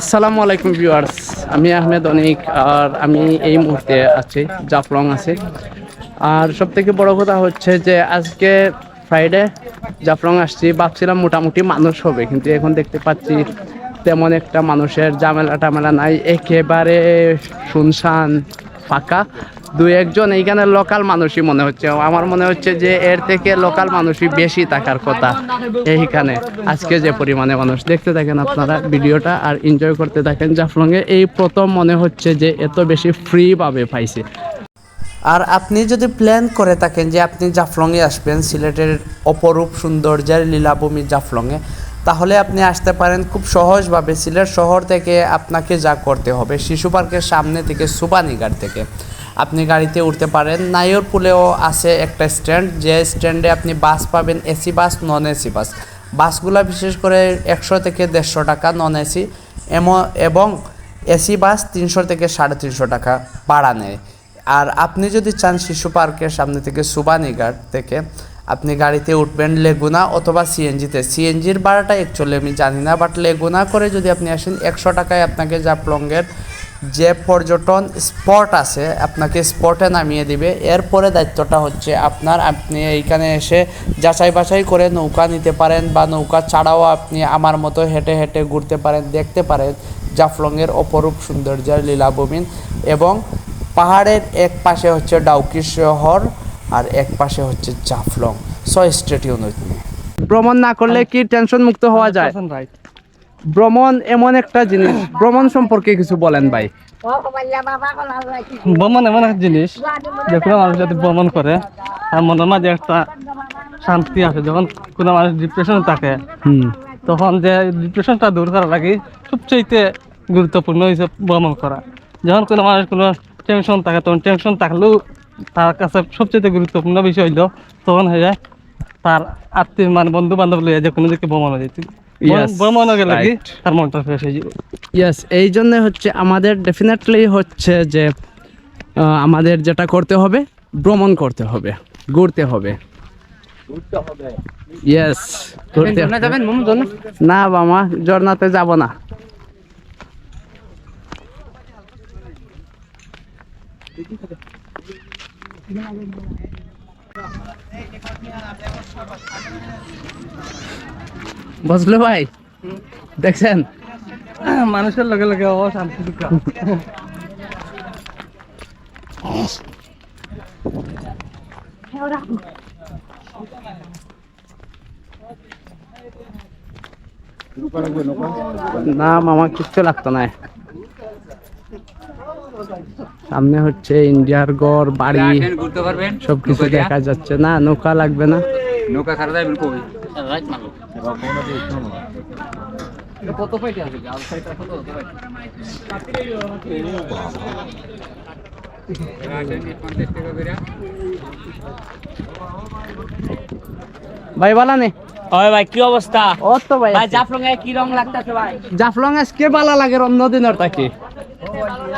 আসসালামু আলাইকুম ভিউয়ার্স, আমি আহমেদ অনিক, আর আমি এই মুহূর্তে আছি, জাফলং আছি। আর সব থেকে বড় কথা হচ্ছে যে আজকে ফ্রাইডে জাফলং আসছি, ভাবছিলাম মোটামুটি মানুষ হবে, কিন্তু এখন দেখতে পাচ্ছি তেমন একটা মানুষের ঝামেলা টামেলা নাই, একেবারে শুনশান ফাঁকা। দুই একজন এইখানে লোকাল মানুষই মনে হচ্ছে। আমার মনে হচ্ছে যে এর থেকে লোকাল মানুষই বেশি থাকার কথা এইখানে। আজকে যে পরিমাণে মানুষ দেখতে থাকেন আপনারা ভিডিওটা আর এনজয় করতে থাকেন জাফলংয়ে, এই প্রথম মনে হচ্ছে যে এত বেশি ফ্রি ভাবে পাইছে। আর আপনি যদি প্ল্যান করে থাকেন যে আপনি জাফলংয়ে আসবেন, সিলেটের অপরূপ সৌন্দর্যের লীলাভূমি জাফলংয়ে, তাহলে আপনি আসতে পারেন খুব সহজভাবে। সিলেট শহর থেকে আপনাকে যা করতে হবে, শিশু পার্কের সামনে থেকে সুবানীঘাট থেকে। আপনি গাড়িতে উঠতে পারেন। নাইরপুলেও আছে একটা স্ট্যান্ড। যে স্ট্যান্ডে আপনি বাস পাবেন AC bus, non AC bus. বাসগুলো বিশেষ করে একশো থেকে দেড়শো টাকা নন এসি। এবং এসি বাস তিনশো থেকে সাড়ে তিনশো টাকা ভাড়া নেয়। আর আপনি যদি চান শিশু পার্কের সামনে থেকে সুবানীঘাট থেকে, আপনি গাড়িতে উঠবেন লেগুনা অথবা সিএনজিতে। সিএনজির ভাড়াটা অ্যাকচুয়ালি আমি জানি না বাট লেগুনা করে যদি আপনি আসেন, একশো টাকায় আপনাকে জাফলংয়ের যে পর্যটন স্পট আছে আপনাকে স্পটে নামিয়ে দিবে। এরপরে দায়িত্বটা হচ্ছে আপনার আপনি এইখানে এসে যাচাই বাছাই করে নৌকা নিতে পারেন বা নৌকা ছাড়াও আপনি আমার মতো হেঁটে হেঁটে ঘুরতে পারেন দেখতে পারেন জাফলংয়ের অপরূপ সৌন্দর্যের লীলাভূমি এবং পাহাড়ের এক পাশে হচ্ছে ডাউকি শহর আর এক পাশে হচ্ছে জাফলং। ছয় স্টেট ইউনিট ভ্রমণ না করলে কি টেনশন মুক্ত হওয়া যায়? ভ্রমণ এমন একটা জিনিস। ভ্রমণ সম্পর্কে কিছু বলেন ভাই। ভ্রমণ এমন একটা জিনিস যে কোনো মানুষ যদি ভ্রমণ করে তার মনের মাঝে একটা শান্তি আসে। যখন কোনো মানুষ ডিপ্রেশন থাকে তখন যে ডিপ্রেশনটা দূর করা লাগে সবচেয়ে গুরুত্বপূর্ণ হয়েছে ভ্রমণ করা। যখন কোনো মানুষ কোনো টেনশন থাকে তখন টেনশন থাকলেও তার কাছে সবচেয়ে গুরুত্বপূর্ণ বিষয় হইল তখন হয়ে যায় তার আত্মীয় মানে বন্ধু বান্ধব লইয়া যে কোনো দিকে ভ্রমণ হয়ে যেত তার মনটা ফ্রেশ হয়ে যাবে। ইয়েস এই জন্য হচ্ছে আমাদের ডেফিনেটলি হচ্ছে যে আহ, আমাদের যেটা করতে হবে ভ্রমণ করতে হবে ঘুরতে হবে। ইয়েস ঘুরতে না বাবা ঝর্ণাতে যাব না। বুঝলো ভাই দেখছেন? মানুষের লগে লগে অশান্তি না মামা কিচ্ছু লাগতো না। সামনে হচ্ছে ইন্ডিয়ার গড় বাড়ি সবকিছু দেখা যাচ্ছে। না নৌকা লাগবে না। নৌকা ছাড়া যাবেন কই? কত ফাইটে আছে ভাই বলা নে। ওই ভাই কি অবস্থা? ও তো ভাই ভাই জাফলং এ কি রং লাগতেছে ভাই? জাফলং আজকে বালা লাগে অন্য দিনের তাকে।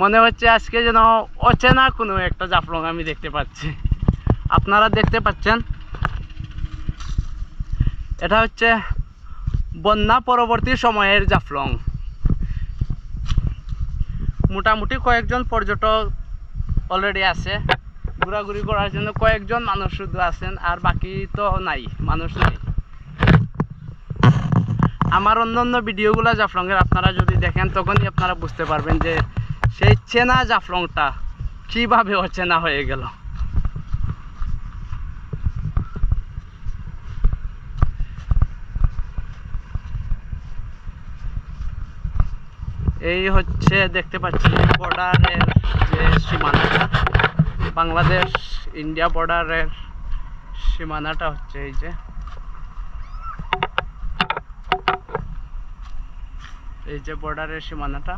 মনে হচ্ছে আজকে যেন অচেনা কোনো একটা জাফলং আমি দেখতে পাচ্ছি। আপনারা দেখতে পাচ্ছেন? এটা হচ্ছে বন্যা পরবর্তী সময়ের জাফলং। মোটামুটি কয়েকজন পর্যটক অলরেডি আছে। ঘোরাঘুরি করার জন্য কয়েকজন মানুষ শুধু আছেন, আর বাকি তো নাই, মানুষ নাই। আমার অন্যান্য ভিডিওগুলো জাফলংয়ের, আপনারা যদি দেখেন, তখনই আপনারা বুঝতে পারবেন যে সেই চেনা জাফলংটা কীভাবে অচেনা হয়ে গেল? এই হচ্ছে দেখতে পাচ্ছি বর্ডারের যে সীমানাটা। বাংলাদেশ ইন্ডিয়া বর্ডারের সীমানাটা হচ্ছে এই যে। এই যে বর্ডারের সীমানাটা।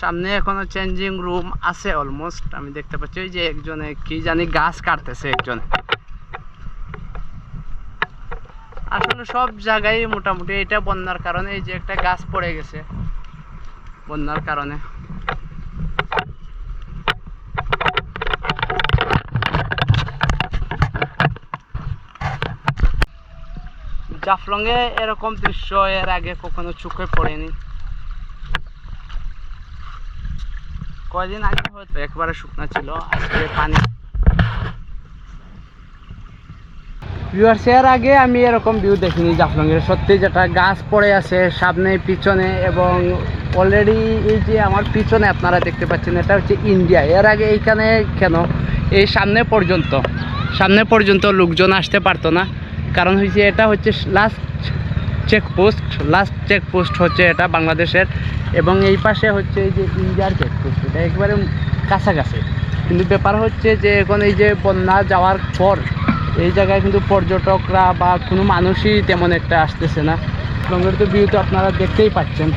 সামনে এখনও চেঞ্জিং রুম আছে অলমোস্ট আমি দেখতে পাচ্ছি ওই যে একজনে কি জানি গাছ কাটতেছে একজন। আসলে সব জায়গায় মোটামুটি এটা বন্যার কারণে এই যে একটা গাছ পড়ে গেছে। বন্যার কারণে। জাফলংয়ে এরকম দৃশ্য এর আগে কখনো চোখে পড়েনি। কয়দিন আগে হয়তো একবারে শুকনো ছিল, আজকে পানি। এর আগে আমি এরকম ভিউ দেখিনি জাফলংয়ের। সত্যি যেটা গাছ পড়ে আছে সামনে, পিছনে এবং অলরেডি এই যে আমার পিছনে আপনারা দেখতে পাচ্ছেন, এটা হচ্ছে ইন্ডিয়া এর আগে এইখানে কেন? এই সামনে পর্যন্ত। সামনে পর্যন্ত লোকজন আসতে পারতো না। কারণ হচ্ছে এটা হচ্ছে লাস্ট চেকপোস্ট লাস্ট চেকপোস্ট হচ্ছে এটা বাংলাদেশের। এবং এই পাশে হচ্ছে এই যে ইন্ডিয়ার চেকপোস্ট এটা একবারে কাছাকাছি। কিন্তু ব্যাপার হচ্ছে যে এখন এই যে বন্যা যাওয়ার পর, এই জায়গায় কিন্তু পর্যটকরা বা কোনো মানুষই তেমন একটা আসতেছে না। লঙ্গের তো ভিউ তো আপনারা দেখতেই পাচ্ছেন,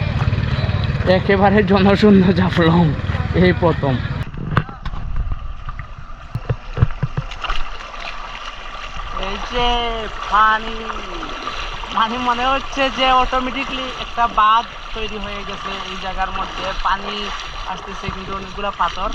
একেবারে জনশূন্য জাফলং, এই প্রথম। এই যে পানি পানি মনে হচ্ছে যে অটোমেটিকলি একটা বাঁধ তৈরি হয়ে গেছে এই জায়গার মধ্যে। পানি আসতেছে কিন্তু অনেকগুলো পাথর।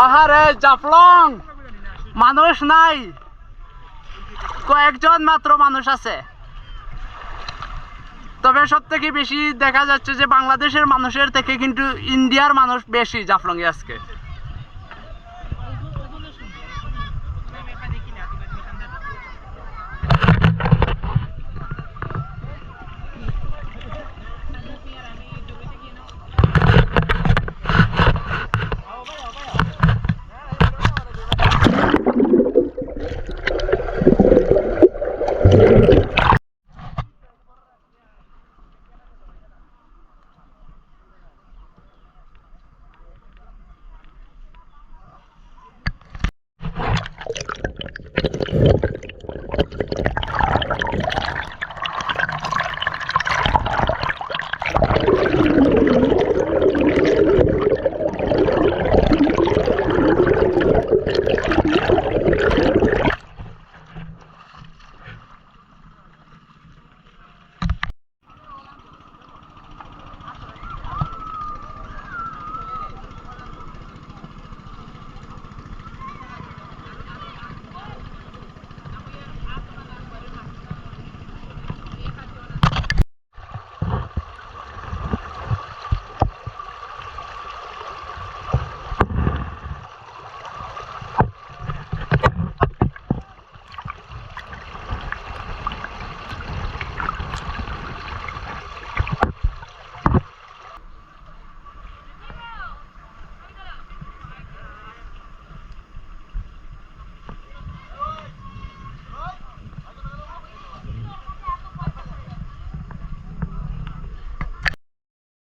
আহারে, জাফলং! মানুষ নাই। কয়েকজন মাত্র মানুষ আছে। তবে সব থেকে বেশি দেখা যাচ্ছে যে বাংলাদেশের মানুষের থেকে কিন্তু ইন্ডিয়ার মানুষ বেশি জাফলং আজকে।